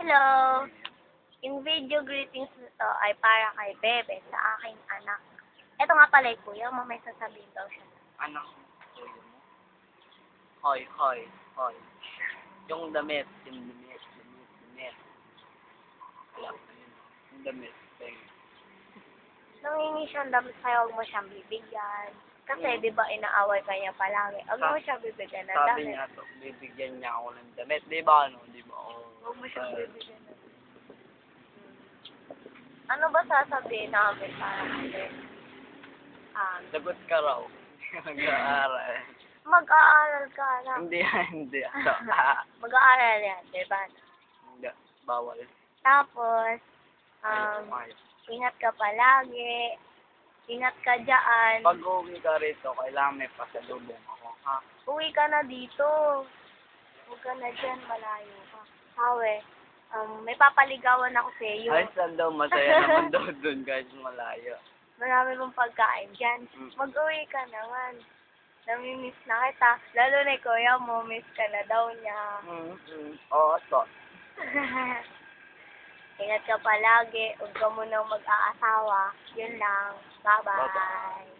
Hello! Yung video greetings na to ay para kay Bebe sa aking anak. Ito nga pala yung kuya mo, may sasabihin daw siya. Anak. Hoy, hoy, hoy. Yung damit, yung damit, damit, damit. Alam mo yun. Yung damit, thank Nangingi siyang damit sa'yo, huwag mo siyang bibigyan. Kasi, Mm. di ba, inaaway ka niya palagi. Huwag mo Sa- siyang bibigyan ng Sabi damit. niya to, bibigyan niya ako ng damit. Di ba ano? Di Huwag mo siyang uh, bibigyan ng damit. Ano ba sasabihin namin para kay Um, Lagot ka raw. Nag-aaral. mag-aaral ka na. hindi, hindi. Ah, Mag-aaral yan, di ba? hindi. Bawal. Tapos, um, Ay, ingat ka palagi. Ingat ka dyan. Pag uwi ka rito, kailangan may pasalubong ako, ha? Uwi ka na dito. Huwag ka na dyan, malayo ka. Hawe, um, may papaligawan ako sa iyo. Ay, saan daw masaya naman daw dun kahit malayo. Marami mong pagkain dyan. Mm. Mag-uwi ka naman. Namimiss na kita. Lalo na yung kuya mo, miss ka na daw niya. Mm, mm. Oo, to. Ingat ka palagi. Huwag ka munang mag-aasawa. Yun lang. Bye-bye.